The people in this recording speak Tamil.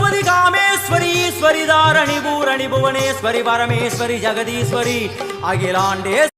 सरस्वती कामेश्वरी स्वरी धारणि भूरणि भुवनेश्वरी परमेश्वरी जगदीश्वरी अखिलांडे